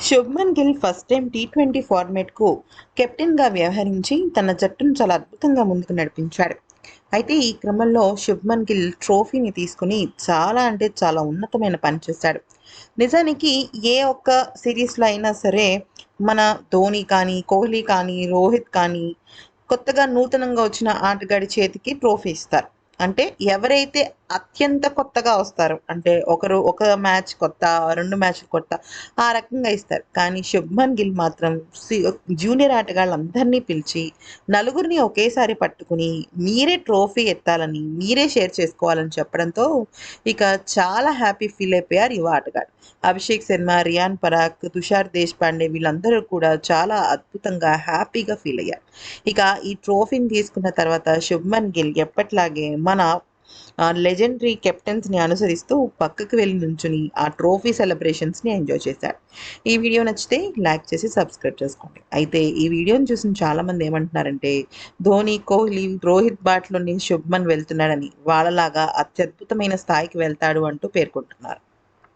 Shubman Gill first time T twenty ఫార్మేట్కు కెప్టెన్గా వ్యవహరించి తన జట్టును చాలా అద్భుతంగా ముందుకు నడిపించాడు. అయితే ఈ క్రమంలో శుభ్మన్ గిల్ ట్రోఫీని తీసుకుని చాలా అంటే చాలా ఉన్నతమైన పని చేశాడు. నిజానికి ఏ ఒక్క సిరీస్లో అయినా సరే మన ధోని కానీ కోహ్లీ కానీ రోహిత్ కానీ కొత్తగా నూతనంగా వచ్చిన ఆటగాడి చేతికి ట్రోఫీ ఇస్తారు. అంటే ఎవరైతే అత్యంత కొత్తగా వస్తారు. అంటే ఒకరు ఒక మ్యాచ్ కొత్త రెండు మ్యాచ్లు కొత్త ఆ రకంగా ఇస్తారు. కానీ శుభ్మన్ గిల్ మాత్రం సి- జూనియర్ ఆటగాళ్ళందరినీ పిలిచి నలుగురిని ఒకేసారి పట్టుకుని మీరే ట్రోఫీ ఎత్తాలని మీరే షేర్ చేసుకోవాలని చెప్పడంతో ఇక చాలా హ్యాపీ ఫీల్ అయిపోయారు యువ ఆటగాడు. అభిషేక్ శర్మ రియాన్ పరాగ్ తుషార్ దేశపాండే వీళ్ళందరూ కూడా చాలా అద్భుతంగా హ్యాపీగా ఫీల్ అయ్యారు. ఇక ఈ ట్రోఫీని తీసుకున్న తర్వాత శుభ్మన్ గిల్ ఎప్పట్లాగే మన లెజెండరీ కెప్టెన్స్ని అనుసరిస్తూ పక్కకు వెళ్ళి నుంచుని ఆ ట్రోఫీ సెలబ్రేషన్స్ని ఎంజాయ్ చేశాడు. ఈ వీడియో నచ్చితే లైక్ చేసి సబ్స్క్రైబ్ చేసుకోండి. అయితే ఈ వీడియోని చూసిన చాలామంది ఏమంటున్నారంటే ధోని కోహ్లీ రోహిత్ బాట్లోని శుభ్మన్ వెళ్తున్నాడని వాళ్ళలాగా అత్యద్భుతమైన స్థాయికి వెళ్తాడు అంటూ పేర్కొంటున్నారు.